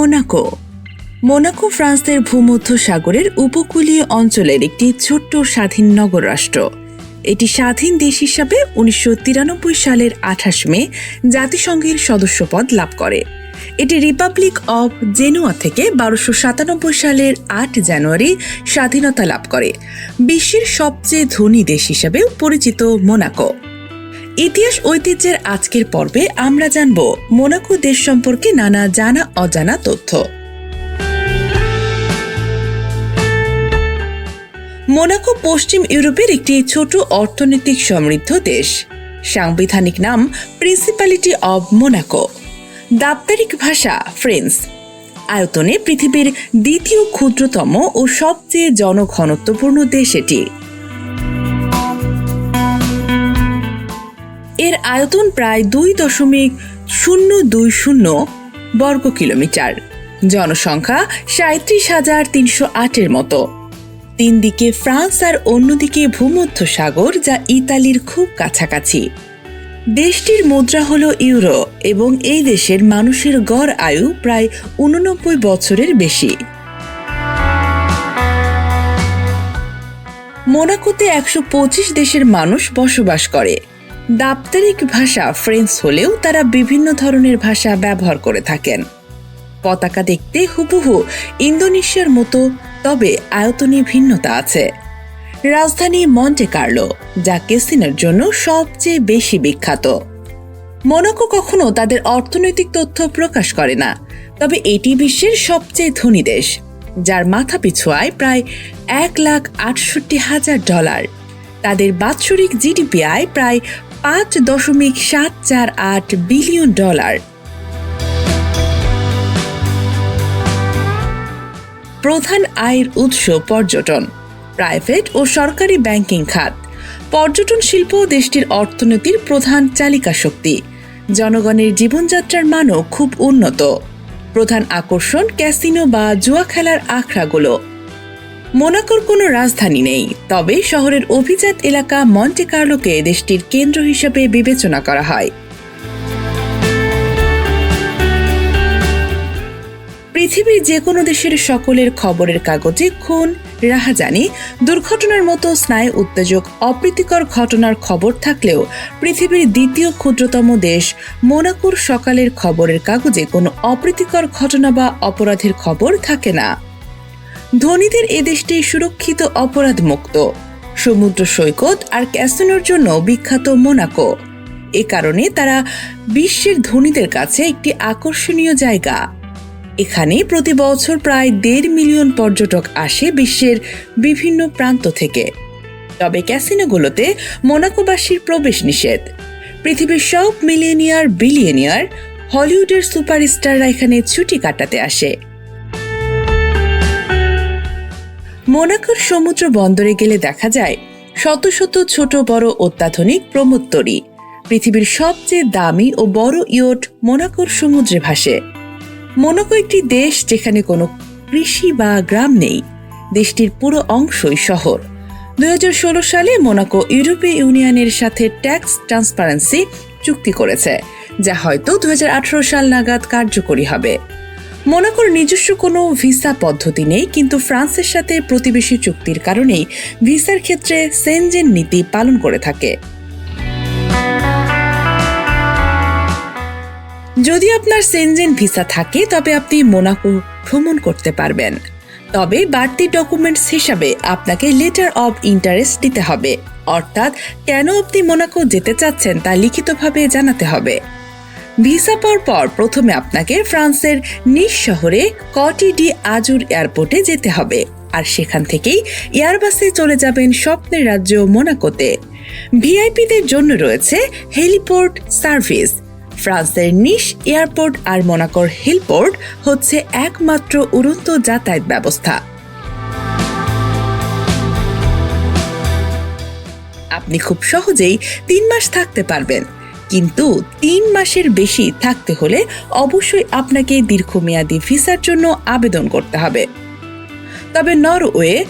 Monaco. Monaco ফ্রান্সের ভূমধ্য সাগরের উপকূলীয় অঞ্চলের একটি ছোট্ট স্বাধীন নগর রাষ্ট্র। এটি স্বাধীন দেশ হিসাবে উনিশশো তিরানব্বই সালের আঠাশ মে জাতিসংঘের সদস্যপদ লাভ করে। এটি রিপাবলিক অব জেনুয়া থেকে বারোশো সাতানব্বই সালের আট জানুয়ারি স্বাধীনতা লাভ করে। বিশ্বের সবচেয়ে ধনী দেশ হিসাবেও পরিচিত মোনাকো। ইতিহাস ঐতিহ্যের আজকের পর্বে আমরা জানব মোনাকো দেশ সম্পর্কে নানা জানা অজানা তথ্য। মোনাকো পশ্চিম ইউরোপের একটি ছোট অর্থনৈতিক সমৃদ্ধ দেশ। সাংবিধানিক নাম প্রিন্সিপালিটি অব মোনাকো দাপ্তরিক ভাষা ফ্রেঞ্চ আয়তনে পৃথিবীর দ্বিতীয় ক্ষুদ্রতম ও সবচেয়ে জনঘনত্বপূর্ণ দেশ এটি। এর আয়তন প্রায় দুই দশমিক শূন্য দুই শূন্য বর্গ কিলোমিটার। জনসংখ্যা সাঁত্রিশ হাজার তিনশো আটের মতো। তিন দিকে ফ্রান্স আর অন্যদিকে ভূমধ্য সাগর, যা ইতালির খুব কাছাকাছি। দেশটির মুদ্রা হল ইউরো এবং এই দেশের মানুষের গড় আয়ু প্রায় উননব্বই বছরের বেশি। মোনাকোতে একশো পঁচিশ দেশের মানুষ বসবাস করে। দাপ্তরিক ভাষা ফ্রেঞ্চ হলেও তারা বিভিন্ন ধরনের ভাষা ব্যবহার করে থাকেন। পতাকা দেখতে হুবহু ইন্দোনেশিয়ার মতো, তবে আয়তনে ভিন্নতা আছে। রাজধানী মন্টে কার্লো যা কেসিনের জন্য সবচেয়ে বেশি বিখ্যাত। মোনাকো কখনো তাদের অর্থনৈতিক তথ্য প্রকাশ করে না, তবে এটি বিশ্বের সবচেয়ে ধনী দেশ, যার মাথা পিছু আয় প্রায় এক লাখ আটষট্টি হাজার ডলার। তাদের বাৎসরিক জিডিপি আয় প্রায় পাঁচ দশমিক সাত চার আট বিলিয়ন ডলার। প্রধান আয়ের উৎস পর্যটন, প্রাইভেট ও সরকারি ব্যাংকিং খাত। পর্যটন শিল্প দেশটির অর্থনীতির প্রধান চালিকা শক্তি। জনগণের জীবনযাত্রার মানও খুব উন্নত। প্রধান আকর্ষণ ক্যাসিনো বা জুয়া খেলার আখড়াগুলো। মোনাকোর কোনো রাজধানী নেই। তবে শহরের অভিজাত এলাকা মন্টে কার্লোকে দেশটির কেন্দ্র হিসেবে বিবেচনা করা হয়। পৃথিবীর যে কোনো দেশের সকলের খবরের কাগজে খুন, রাহাজানি, দুর্ঘটনার মতো স্নায়ু উত্তেজক, অপ্রীতিকর ঘটনার খবর থাকলেও পৃথিবীর দ্বিতীয় ক্ষুদ্রতম দেশ মোনাকোর সকালের খবরের কাগজে কোনো অপ্রীতিকর ঘটনা বা অপরাধের খবর থাকে না। ধনীদের এ দেশটি সুরক্ষিত অপরাধ মুক্ত সমুদ্র সৈকত আর ক্যাসিনোর জন্য বিখ্যাত মোনাকো। এ কারণে তারা বিশ্বের ধনীদের কাছে একটি আকর্ষণীয় জায়গা। এখানে প্রতি বছর প্রায় দেড় মিলিয়ন পর্যটক আসে বিশ্বের বিভিন্ন প্রান্ত থেকে। তবে ক্যাসিনোগুলোতে মোনাকোবাসীর প্রবেশ নিষেধ। পৃথিবীর সব মিলিয়নিয়ার বিলিয়নিয়ার হলিউডের সুপারস্টাররা এখানে ছুটি কাটাতে আসে। মোনাকোর সমুদ্র বন্দরে গেলে দেখা যায় শত শত ছোট বড় অত্যাধুনিক প্রমোত্তরী। পৃথিবীর সবচেয়ে দামি ও বড় ইয়ট মোনাকোর সমুদ্রে ভাসে। মোনাকো একটি দেশ যেখানে কোনো কৃষি বা গ্রাম নেই। দেশটির পুরো অংশই শহর। দুই হাজার ষোলো সালে মোনাকো ইউরোপীয় ইউনিয়নের সাথে ট্যাক্স ট্রান্সপারেন্সি চুক্তি করেছে, যা হয়তো দুই হাজার আঠারো সাল নাগাদ কার্যকরী হবে। মোনাকোর নিজস্ব কোনো ভিসা পদ্ধতি নেই, কিন্তু ফ্রান্সের সাথে প্রতিবেশী চুক্তির কারণেই ভিসার ক্ষেত্রে সেনজেন নীতি পালন করে থাকে। যদি আপনার সেনজেন ভিসা থাকে, তবে আপনি মোনাকো ভ্রমণ করতে পারবেন। তবে বাড়তি ডকুমেন্টস হিসাবে আপনাকে লেটার অব ইন্টারেস্ট দিতে হবে। অর্থাৎ কেন আপনি মোনাকো যেতে চাচ্ছেন তা লিখিতভাবে জানাতে হবে। ভিসা পাওয়ার পর প্রথমে আপনাকে ফ্রান্সের নিস শহরে কটি ডি আজুর এয়ারপোর্টে যেতে হবে। আর সেখান থেকেই এয়ারবাসে চলে যাবেন স্বপ্নের রাজ্য মোনাকোতে। ভিআইপিদের জন্য রয়েছে হেলিপোর্ট সার্ভিস। ফ্রান্সের নিস এয়ারপোর্ট আর মোনাকোর হিলপোর্ট হচ্ছে একমাত্র উড়ন্ত যাতায়াত ব্যবস্থা। আপনি খুব সহজেই তিন মাস থাকতে পারবেন। কিন্তু তিন মাসের বেশি থাকতে হলে অবশ্যই আপনাকে দীর্ঘমেয়াদী ভিসার জন্য আবেদন করতে হবে। তবে নরওয়ে,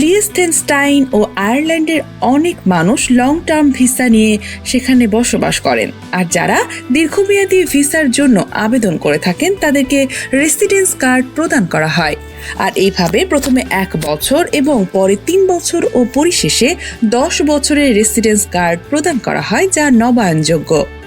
লিয়েস্টেনস্টাইন ও আয়ারল্যান্ডের অনেক মানুষ লং টার্ম ভিসা নিয়ে সেখানে বসবাস করেন। আর যারা দীর্ঘমেয়াদী ভিসার জন্য আবেদন করে থাকেন, তাদেরকে রেসিডেন্স কার্ড প্রদান করা হয়। আর এইভাবে প্রথমে এক বছর এবং পরে তিন বছর ও পরিশেষে দশ বছরের রেসিডেন্স কার্ড প্রদান করা হয়, যা নবায়নযোগ্য।